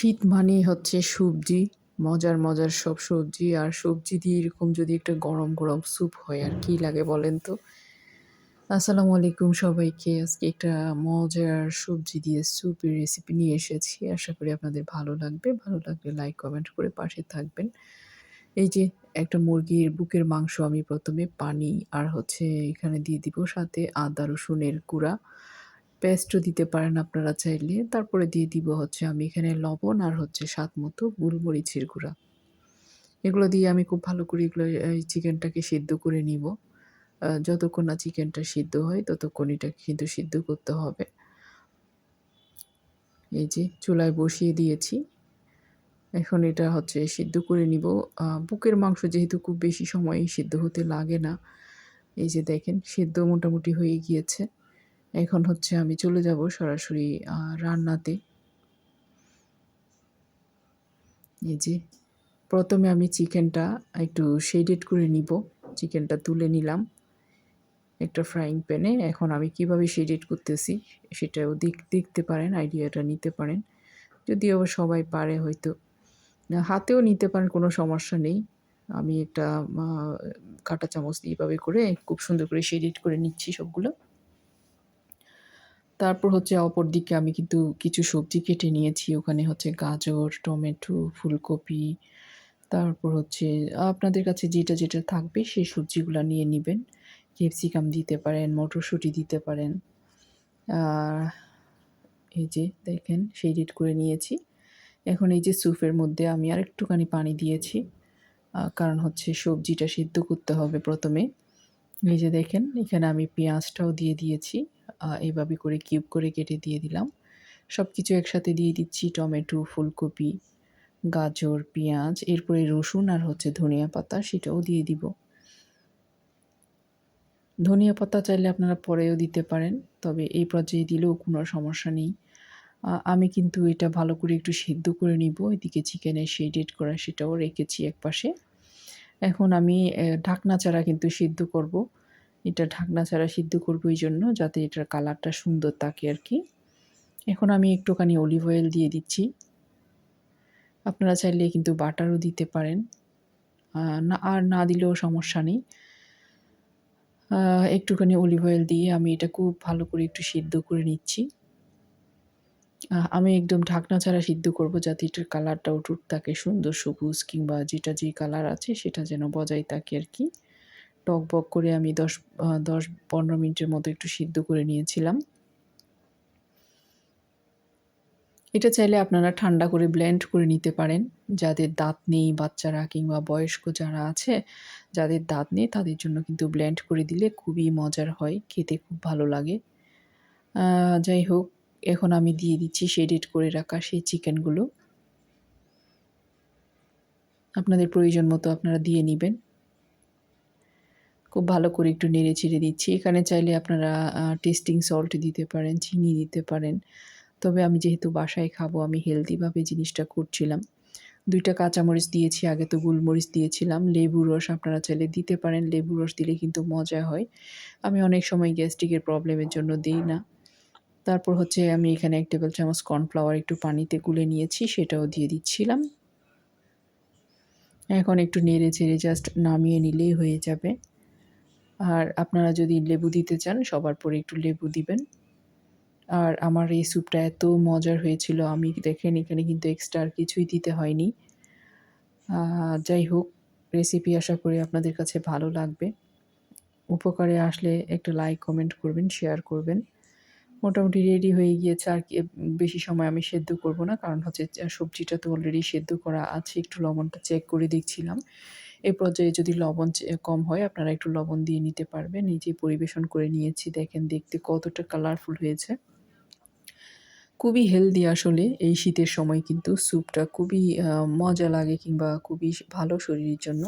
শীত মানেই হচ্ছে সবজি। মজার মজার সব সবজি। আর সবজি দিয়ে এরকম যদি একটা গরম গরম স্যুপ হয়, আর কি লাগে বলেন তো? আসসালামু আলাইকুম সবাইকে। আজকে একটা মজার সবজি দিয়ে স্যুপের রেসিপি নিয়ে এসেছি। আশা করি আপনাদের ভালো লাগবে। ভালো লাগলে লাইক কমেন্ট করে পাশে থাকবেন। এই যে একটা মুরগির বুকের মাংস আমি প্রথমে পানি, আর হচ্ছে এখানে দিয়ে দিব সাথে আদা, রসুনের গুঁড়া। পেস্টও দিতে পারেন আপনারা চাইলে। তারপরে দিয়ে দিব হচ্ছে আমি এখানে লবণ আর হচ্ছে স্বাদ মতো গোলমরিচের গুঁড়া। এগুলো দিয়ে আমি খুব ভালো করে এগুলো, এই চিকেনটাকে সিদ্ধ করে নিব। যতক্ষণ না চিকেনটা সিদ্ধ হয় ততক্ষণ এটাকে কিন্তু সিদ্ধ করতে হবে। এই যে চুলায় বসিয়ে দিয়েছি। এখন এটা হচ্ছে সিদ্ধ করে নিব। বুকের মাংস যেহেতু খুব বেশি সময় সিদ্ধ হতে লাগে না, এই যে দেখেন সিদ্ধ মোটামুটি হয়ে গিয়েছে। এখন হচ্ছে আমি চলে যাব সরাসরি রান্নাতে। এই যে, প্রথমে আমি চিকেনটা একটু শেডেড করে নিব। চিকেনটা তুলে নিলাম একটা ফ্রাইং প্যানে এখন আমি কীভাবে শেডেড করতেছি সেটাও দিক দেখতে পারেন, আইডিয়াটা নিতে পারেন। যদিও সবাই পারে হয়তো। হাতেও নিতে পারেন, কোনো সমস্যা নেই। আমি একটা কাটা চামচ এভাবে করে খুব সুন্দর করে শেডেড করে নিচ্ছি সবগুলো। তারপর হচ্ছে অপর দিকে আমি কিন্তু কিছু সবজি কেটে নিয়েছি। ওখানে হচ্ছে গাজর, টমেটো, ফুলকপি, তারপর হচ্ছে আপনাদের কাছে যেটা যেটা থাকবে সেই সবজিগুলো নিয়ে নেবেন। ক্যাপসিকাম দিতে পারেন, মটরশুঁটি দিতে পারেন। এই যে দেখেন, সেই রেড করে নিয়েছি। এখন এই যে স্যুপের মধ্যে আমি আর একটুখানি পানি দিয়েছি। কারণ হচ্ছে সবজিটা সিদ্ধ করতে হবে প্রথমে। এই যে দেখেন, এখানে আমি পেঁয়াজটাও দিয়ে দিয়েছি। এইভাবে করে কিউব করে কেটে দিয়ে দিলাম। সব কিছু একসাথে দিয়ে দিচ্ছি, টমেটো, ফুলকপি, গাজর, পেঁয়াজ, এরপরে রসুন আর হচ্ছে ধনিয়া পাতা সেটাও দিয়ে দিব। ধনিয়া পাতা চাইলে আপনারা পরেও দিতে পারেন, তবে এই পর্যায়ে দিলেও কোনো সমস্যা নেই। আমি কিন্তু এটা ভালো করে একটু সিদ্ধ করে নিব। এদিকে চিকেনের শেডেড করা সেটাও রেখেছি এক পাশে এখন আমি ঢাকনা ছাড়া কিন্তু সিদ্ধ করব। এটা ঢাকনা ছাড়া সিদ্ধ করব এই জন্য, যাতে এটার কালারটা সুন্দর থাকে আর কি। এখন আমি একটুখানি অলিভ অয়েল দিয়ে দিচ্ছি। আপনারা চাইলে কিন্তু বাটারও দিতে পারেন। না, আর না দিলেও সমস্যা নেই। একটুখানি অলিভ অয়েল দিয়ে আমি এটা খুব ভালো করে একটু সিদ্ধ করে নিচ্ছি। আমি একদম ঢাকনা ছাড়া সিদ্ধ করব যাতে এটার কালারটাও টুট থাকে সুন্দর সবুজ কিংবা যেটা যে কালার আছে সেটা যেন বজায় থাকে আর কি। টক বক করে আমি দশ দশ পনেরো মিনিটের মতো একটু সিদ্ধ করে নিয়েছিলাম। এটা চাইলে আপনারা ঠান্ডা করে ব্লেন্ড করে নিতে পারেন। যাদের দাঁত নেই, বাচ্চারা কিংবা বয়স্ক যারা আছে, যাদের দাঁত নেই তাদের জন্য কিন্তু ব্লেন্ড করে দিলে খুবই মজার হয়, খেতে খুব ভালো লাগে। যাই হোক এখন আমি দিয়ে দিচ্ছি শেডেড করে রাখা সেই চিকেনগুলো। আপনাদের প্রয়োজন মতো আপনারা দিয়ে নেবেন। খুব ভালো করে একটু নেড়ে ছেড়ে দিচ্ছি। এখানে চাইলে আপনারা টেস্টিং সল্ট দিতে পারেন, চিনি দিতে পারেন। তবে আমি যেহেতু বাসায় খাব, আমি হেলদিভাবে জিনিসটা করছিলাম। দুইটা কাঁচামরিচ দিয়েছি, আগে তো গোলমরিচ দিয়েছিলাম। লেবু রস আপনারা চাইলে দিতে পারেন। লেবু রস দিলে কিন্তু মজা হয়। আমি অনেক সময় গ্যাস্ট্রিকের প্রবলেমের জন্য দিই না। তারপর হচ্ছে আমি এখানে এক টেবিল চামচ কর্নফ্লাওয়ার একটু পানিতে গুলে নিয়েছি, সেটাও দিয়ে দিচ্ছিলাম। এখন একটু নেড়ে চেড়ে জাস্ট নামিয়ে নিলেই হয়ে যাবে। আর আপনারা যদি লেবু দিতে চান, সবার পরে একটু লেবু দিবেন। আর আমার এই স্যুপটা এত মজার হয়েছিল, আমি দেখেন এখানে কিন্তু এক্সট্রা আর কিছুই দিতে হয়নি। যাই হোক রেসিপি আশা করি আপনাদের কাছে ভালো লাগবে। উপকারে আসলে একটা লাইক কমেন্ট করবেন শেয়ার করবেন। মোটামুটি রেডি হয়ে গিয়েছে আর বেশি সময় আমি সেদ্ধ করব না, কারণ হচ্ছে সবজিটা তো অলরেডি সেদ্ধ করা আছে, একটু লবণটা চেক করে দেখছিলাম। এই পর্যায়ে যদি লবণ কম হয়, আপনারা একটু লবণ দিয়ে নিতে পারবেন। যে পরিবেশন করে নিয়েছি, দেখেন দেখতে কতটা কালারফুল হয়েছে। খুবই হেলদি আসলে এই শীতের সময় কিন্তু স্যুপটা খুবই মজা লাগে কিংবা খুবই ভালো শরীরের জন্য।